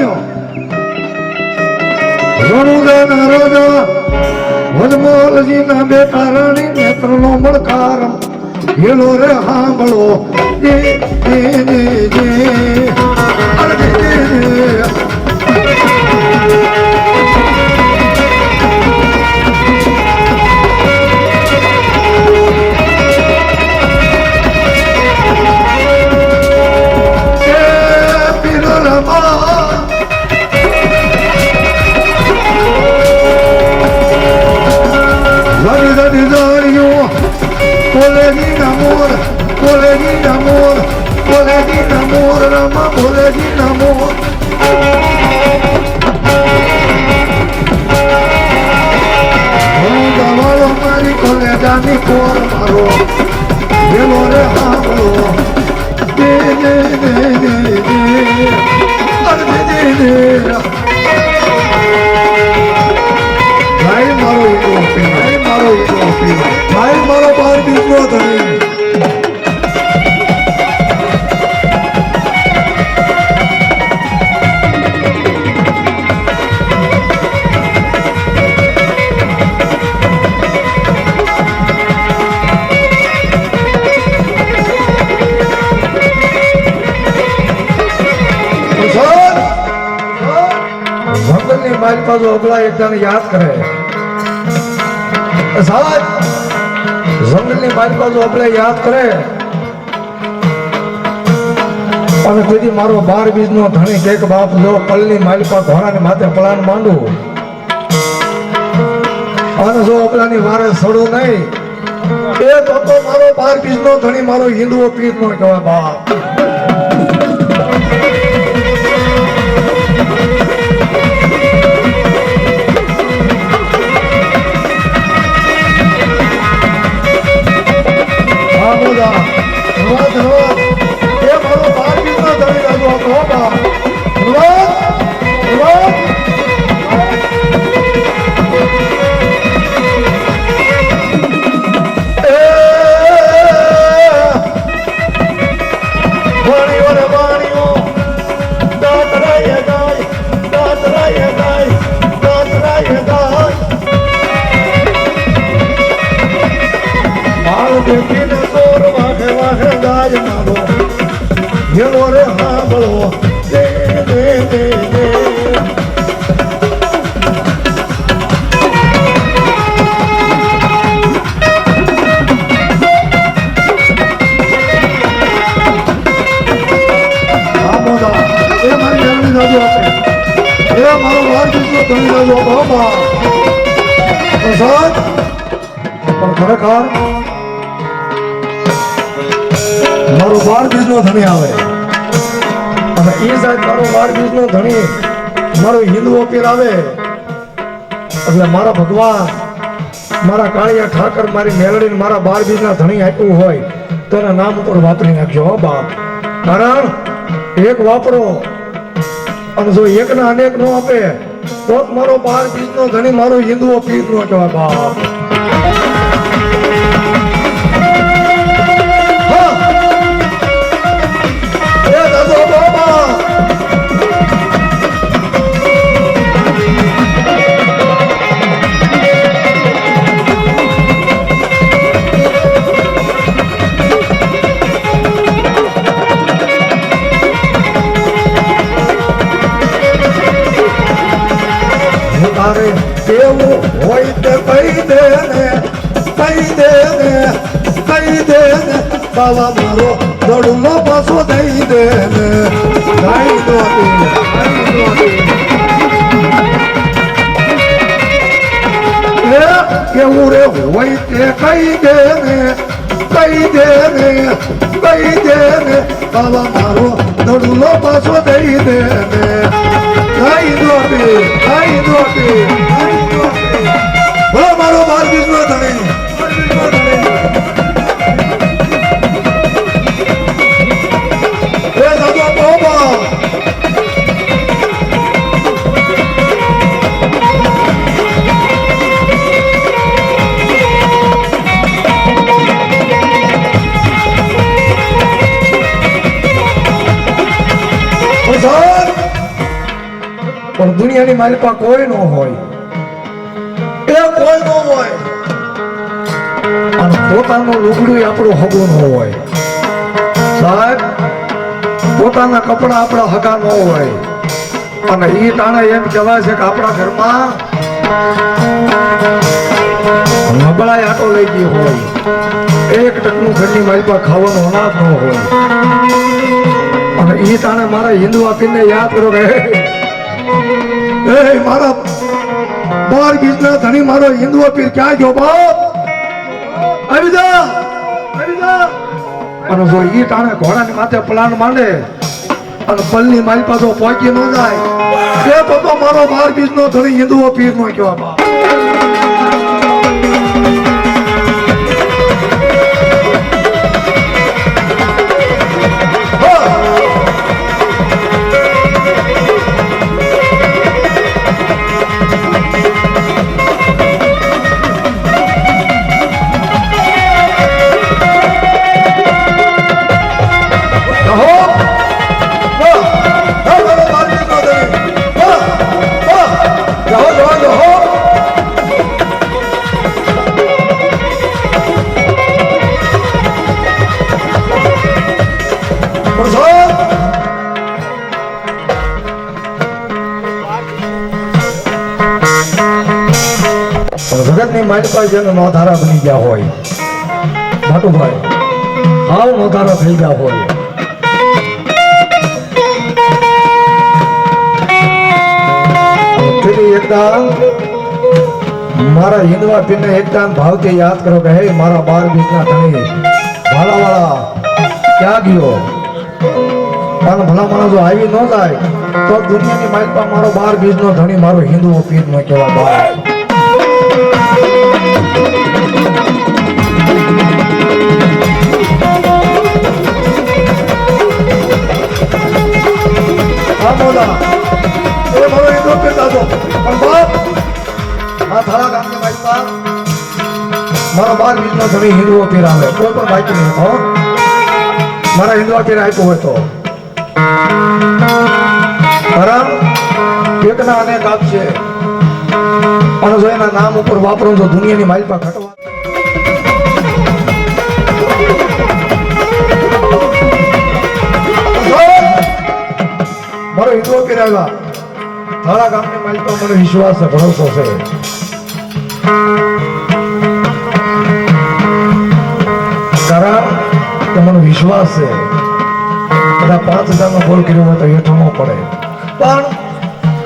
રાણીઓ રણુદાન રાજા વનમોલજી ના બેટા રાણી નેત્ર નો મળકાર. હેલો રે હાંભળો જે જે જે જે. બીજો ધણી જંગલની મારી બાજુ એકદાને યાદ કરે સાહેબ. જંગલની મારી બાજુ આપણે યાદ કરે. અને તેથી મારો બાર બીજ નો ધણી કેક બાપ જો પલની માલિકા ઘોડાને માથે પલાન માંડું. અને જો અબલાની વારે સડો નહીં, એ તો તો મારો બાર બીજ નો ધણી, મારો હિન્દુઓ પીર નો કહેવાય બાપ. પણ ખરેખર મારો બાર બીજ નો ધણી આવે એ સાહેબ મારો બાર બીજ નો ધણી. મારો હિન્દુઓ આવે. એટલે મારા ભગવાન, મારા કાળિયા ઠાકર મારી મેલડીને મારા બાર બીજ ના ધણી આપ્યું હોય, તો એના નામ ઉપર વાપરી નાખજો, હો બાપ. કારણ, એક વાપરો. અને જો એક ના અનેક નો આપે, તો મારો બાર બીજ નો ધણી મારો હિન્દુઓ પીર નો કહેવાય, બાપ. તારે કેવું હોય તે કહી દે ને કહી દે ને કહી દે ને બાવા મારો દડુલો પાછો દઈ દે ને ગાઈ દો કેવું રે હોય તે કહી દે ને કહી દે ને કહી દે ને બાવા મારો દડુલો પાછો દઈ દે ને ગાઈ દો દે, ગાઈ દો દે, ગાઈ બોલો મારો બાર બીજનો ધણી દુનિયાની માલિકા કોઈ ન હોય. એ કોઈ ન હોય. અને પોતાનું લુગડું આપણું હગું ન હોય. સાહેબ, પોતાના કપડા આપણા હગા ન હોય. અને એ ટાણે એમ કહેવાય છે કે આપણા ઘરમાં નબળાઈ આટો લઈ ગઈ હોય. એક ટકનું ઘરની માલપા ખાવાનું અનાજ ન હોય. અને એ તાણે મારા હિન્દુ આપીને યાદ કરો કે મારા બાર બીજના ધણી મારો હિન્દુઓ પીર, ક્યાં ગયો બાપ? આવી જા આવી જા. અને જો ઈ ટાણે ઘોડાની માથે પ્લાન માંડે, અને પલની મારી પાસે પહોંચી ન જાય એ તો મારો બાર બીજનો ધણી હિન્દુઓ પીર નો કહેવા બાપ. માલિકા નોધારા બની ગયા હોય. ભાટુભાઈ હાવ નોધારા થઈ ગયા હોય. એકદમ મારા હિન્દવા પીને એકદમ ભાવથી યાદ કરો કે હે મારા બાર બીજના ધણી. ભાલાવાળા, ક્યાં ગયો? પણ ભલા માણસ આવી ન જાય, તો દુનિયાની માલિકા મારો બાર બીજનો ધણી મારો હિન્દુ પીર નો કહેવા એ મારો બાર બીજનો ધણી હિન્દુઓ પીર આવે. કોઈ પણ બાકી નહીં, હો. મારા હિન્દુઓ પીર આપ્યો હોય તો. ખરા એકના અનેક આપશે અને જો એના નામ ઉપર વાપરો તો દુનિયાની માલિકા ઘટવા મારો હિન્દુઓ પીર આવ્યા. ગામની ગામની માલિકા મને વિશ્વાસ છે, ભરોસો છે. કારણ કે મને વિશ્વાસ છે. બધા પાંચ હજારનો ગોલ કર્યો હોય તો હેઠો ન પડે. પણ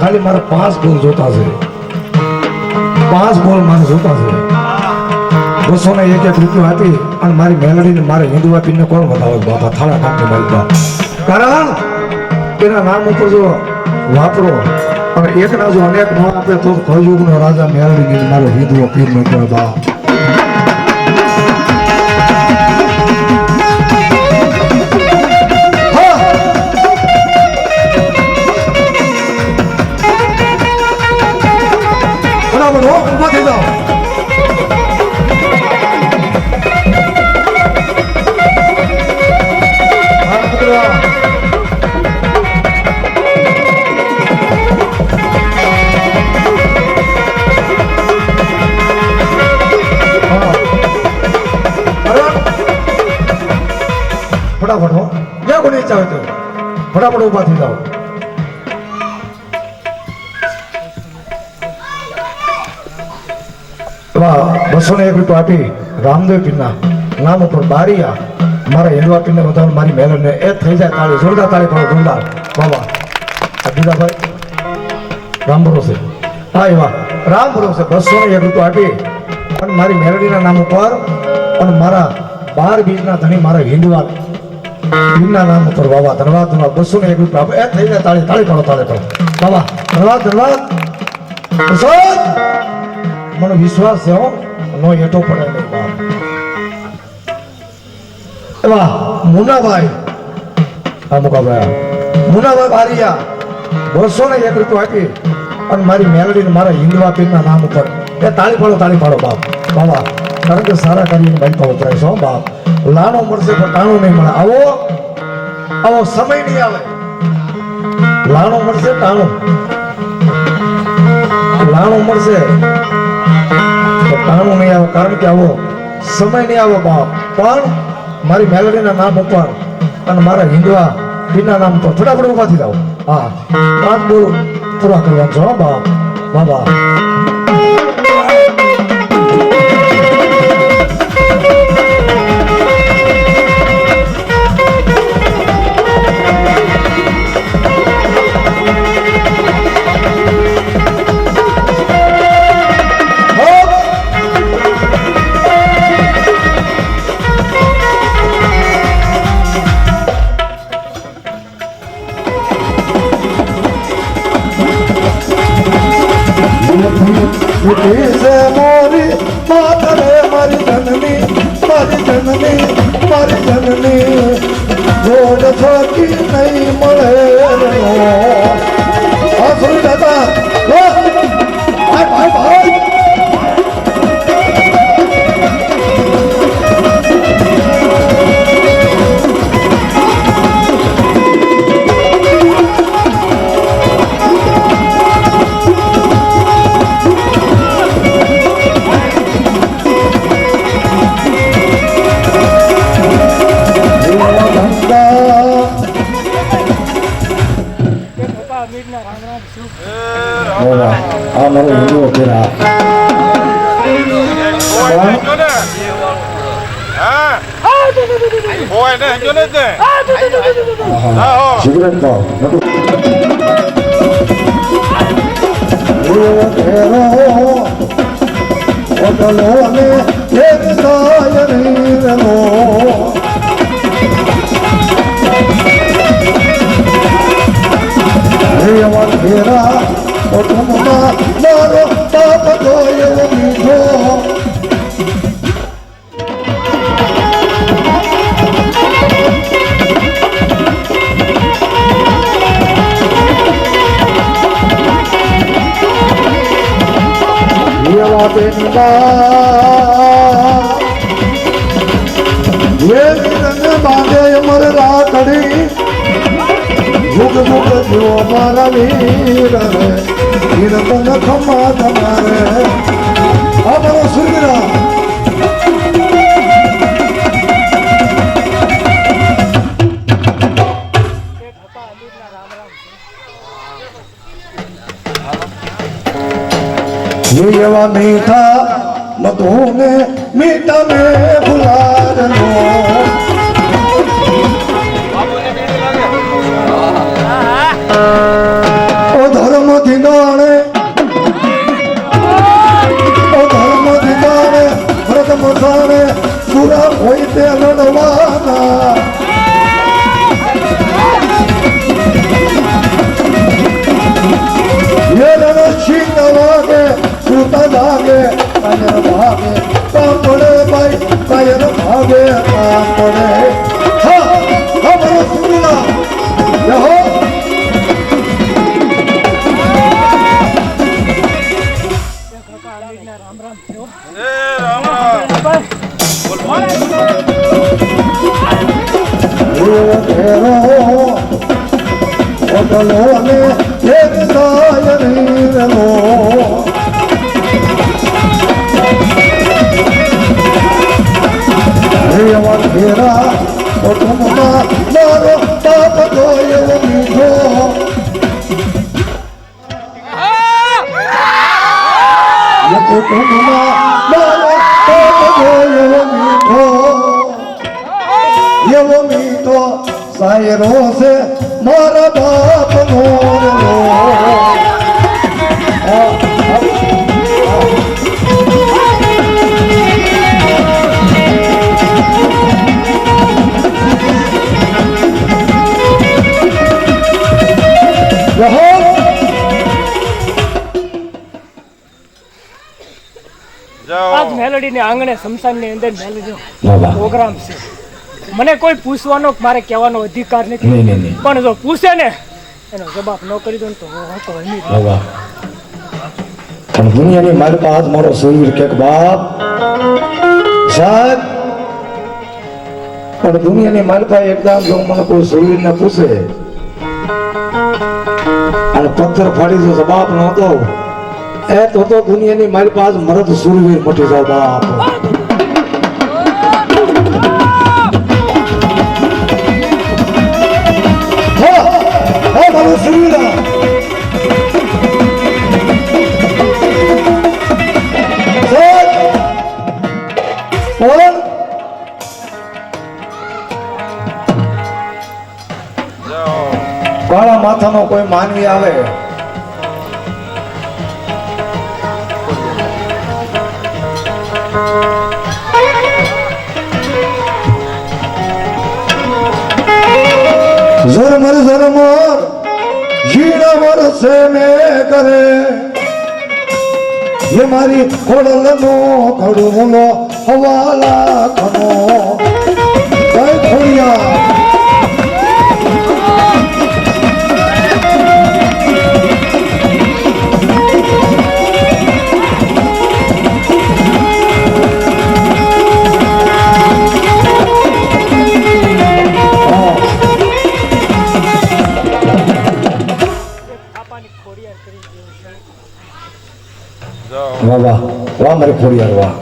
ખાલી મારે પાંચ ગોલ જોતા છે. પાંચ બોલ મારે જોતા છે. બસો ને એક એક રૂપિયો આપી અને મારી મેલડીને મારે હિન્દુ આપીને કોણ બતાવે બાપા થાળા કામની માલિકા કારણ એના નામ ઉપર જો વાપરો અને એકના જો અનેક ન આપે તો કળયુગનો રાજા મેલડીને મારો હિન્દુઓ પીર નો કહેવાય ફટાફટ ઊભા થઈ જાઓ. બસો ને એક રૂપિયા આપી રામદેવ પીરના નામ ઉપર બારીયા, મારા હેલવા પીરને બધાને મારી મહેનતને એ થઈ જાય તાળી, જોરદાર તાળી પડો જોરદાર બાબા આ બીજા ભાઈ રામ ભરોસે. હા એવા રામ ભરોસે, બસો ને એક રૂપિયા આપી. અને મારી મેલડીના નામ ઉપર અને મારા બાર બીજના ધણી, મારા હિન્દવા પીરના નામ બાબા ધનવાદ ધનવાદ બસો ને એક રૂપિયા એ થઈને તાળી તાળી પડો તાળી પડો બાબા ધનવાદ ધનવાદ મને વિશ્વાસ છે, હો. નો એટો પડે નહીં બાપ એવા મુનાભાઈ. આ મુકાભાઈ મુનાભાઈ બારિયા. બસો ને એક રૂપિયા આપી. અને મારી મેલડી ને મારા હિંદવા પીરના નામ ઉપર. એ તાળી પાડો તાળી પાડો બાપ. બાબા કારણ કે સારા કાર્યની બાઈપા વપરાય છે બાપ લાનો મળશે પણ ટાણું નહીં મળે. આવો આવો, સમય નહીં આવે. લાણો મળશે ટાણું લાણો મળશે, તો ટાણું નહીં આવે. કારણ કે આવો, સમય નહીં આવે બાપ. પણ મારી મેલડીના નામ ઉપર અને મારા હિંદવા બીના નામ પર ફટાફટ ઉભાથી લાવો હા, પાંચ બોલ પૂરા કરવા છો બાપ. બાબા ઉઠી છે મોરી માતરે મારી જનની મારી જનની મારી જનની જોડ છોકી નહીં મળે સુઈ દાદા ભાઈ ભાઈ ફેરા ઓટમમાં મારો પાપ એવો મીઠો રંગ બાંધે અમર રાખડી યુગ યુગ જીવો મારા વીર વીર તન ખમા તમારે આ મારો જીવવા મીઠા મધુને મીઠા મેં ભુલાર લો એવા ઘેરા ઓટમમાં મારો બાપ તો મીઠો એ મારો બાપ તો મીઠો એવો મીઠો સાયરો છે, મારા બાપ નો આજ આંગણે શમશાનની અંદર મેલોડી પ્રોગ્રામ છે. મને કોઈ પૂછવાનો કે મારે કહેવાનો અધિકાર નથી. પણ જો પૂછે ને એનો જવાબ ન કરી દો તો હતો પણ દુનિયાની મારી પાસે મારો શરીર કે બાપ. સાહેબ પણ દુનિયાની પાસે એકદમ જો મને કોઈ શરીર ને પૂછે અને પથ્થર ફાડી દો બાપ નહોતો એ તો તો દુનિયાની મારી પાસે મરદ સુરવીર મટી જાવ બાપ. માથાનો કોઈ માનવી આવે? ઝરમર ઝરમર ઝીણા વરસે મે કરે. એ મારી ખોડલનો ખડુલો હવાલા ખનો. ખોડિયાર કરી જેવું છે જાઓ